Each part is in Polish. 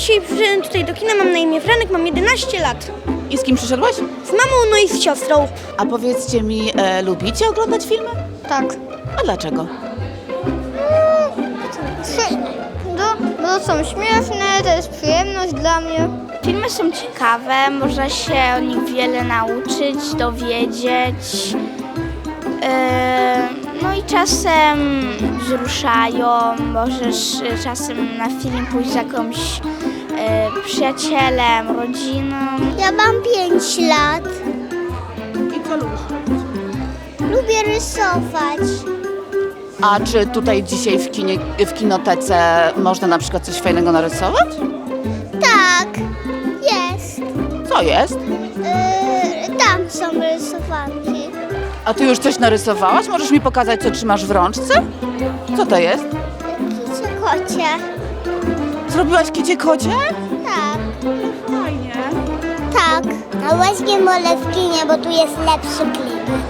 dzisiaj przyszedłem tutaj do kina, mam na imię Franek, mam 11 lat. I z kim przyszedłeś? Z mamą, no i z siostrą. A powiedzcie mi, e, lubicie oglądać filmy? Tak. A dlaczego? No, bo są śmieszne, to jest przyjemność dla mnie. Filmy są ciekawe, można się o nich wiele nauczyć, dowiedzieć. Yy, No i czasem wzruszają, możesz y, czasem na film pójść z jakimś yy, przyjacielem, rodziną. Ja mam 5 lat. I co lubisz? Lubię rysować. A czy tutaj dzisiaj w, kinie, w kinotece można na przykład coś fajnego narysować? Tak, jest. Co jest? Yy, tam są rysowanki. A ty już coś narysowałaś? Możesz mi pokazać, co trzymasz w rączce? Co to jest? Kicie kocie. Zrobiłaś kicie kocie? Tak, Fajnie. tak. No właśnie wolę w bo tu jest lepszy klimat.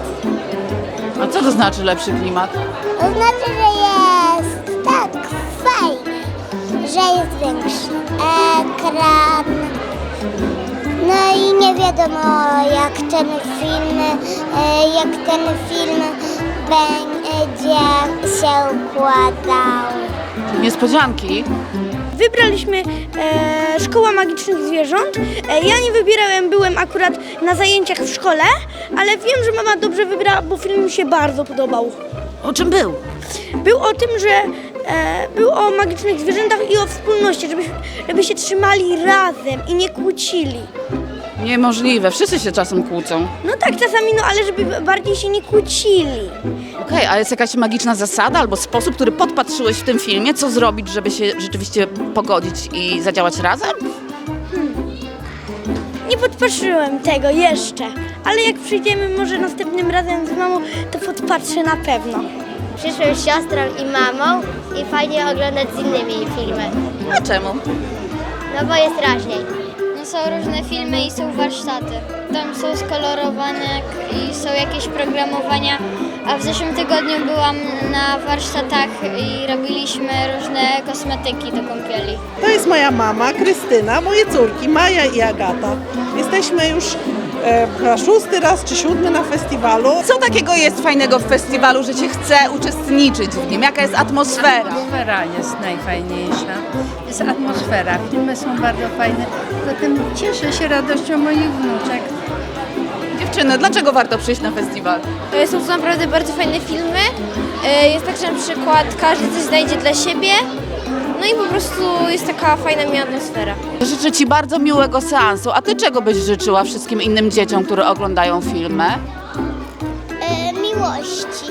A co to znaczy lepszy klimat? To znaczy, że jest tak fajnie, że jest większy ekran. Wiadomo jak ten film, e, jak ten film będzie się układał. Niespodzianki. Wybraliśmy e, Szkoła Magicznych Zwierząt. E, ja nie wybierałem, byłem akurat na zajęciach w szkole, ale wiem, że mama dobrze wybrała, bo film mi się bardzo podobał. O czym był? Był o tym, że e, był o magicznych zwierzętach i o wspólności, żeby, żeby się trzymali razem i nie kłócili. Niemożliwe, wszyscy się czasem kłócą. No tak, czasami, no ale żeby bardziej się nie kłócili. Okej, a jest jakaś magiczna zasada albo sposób, który podpatrzyłeś w tym filmie? Co zrobić, żeby się rzeczywiście pogodzić i zadziałać razem? Nie podpatrzyłem tego jeszcze, ale jak przyjdziemy może następnym razem z mamą, to podpatrzę na pewno. Przyszłem z siostrą i mamą i fajnie oglądać z innymi filmy, A czemu? no bo jest raźniej. No są różne filmy i są warsztaty. Tam są skolorowane i są jakieś programowania. A w zeszłym tygodniu byłam na warsztatach i robiliśmy różne kosmetyki do kąpieli. To jest moja mama, Krystyna, moje córki, Maja i Agata. Jesteśmy już chyba szósty raz czy siódmy na festiwalu. Co takiego jest fajnego w festiwalu, że cię chce uczestniczyć w nim? Jaka jest atmosfera? Atmosfera jest najfajniejsza. Jest atmosfera. Filmy są bardzo fajne. Poza tym cieszę się radością moich wnuczek. Dziewczyny, dlaczego warto przyjść na festiwal? Są to naprawdę bardzo fajne filmy. E, Jest tak, że na przykład każdy coś znajdzie dla siebie. No i po prostu jest taka fajna mi atmosfera. Życzę ci bardzo miłego seansu. A ty czego byś życzyła wszystkim innym dzieciom, które oglądają filmy? E, miłości.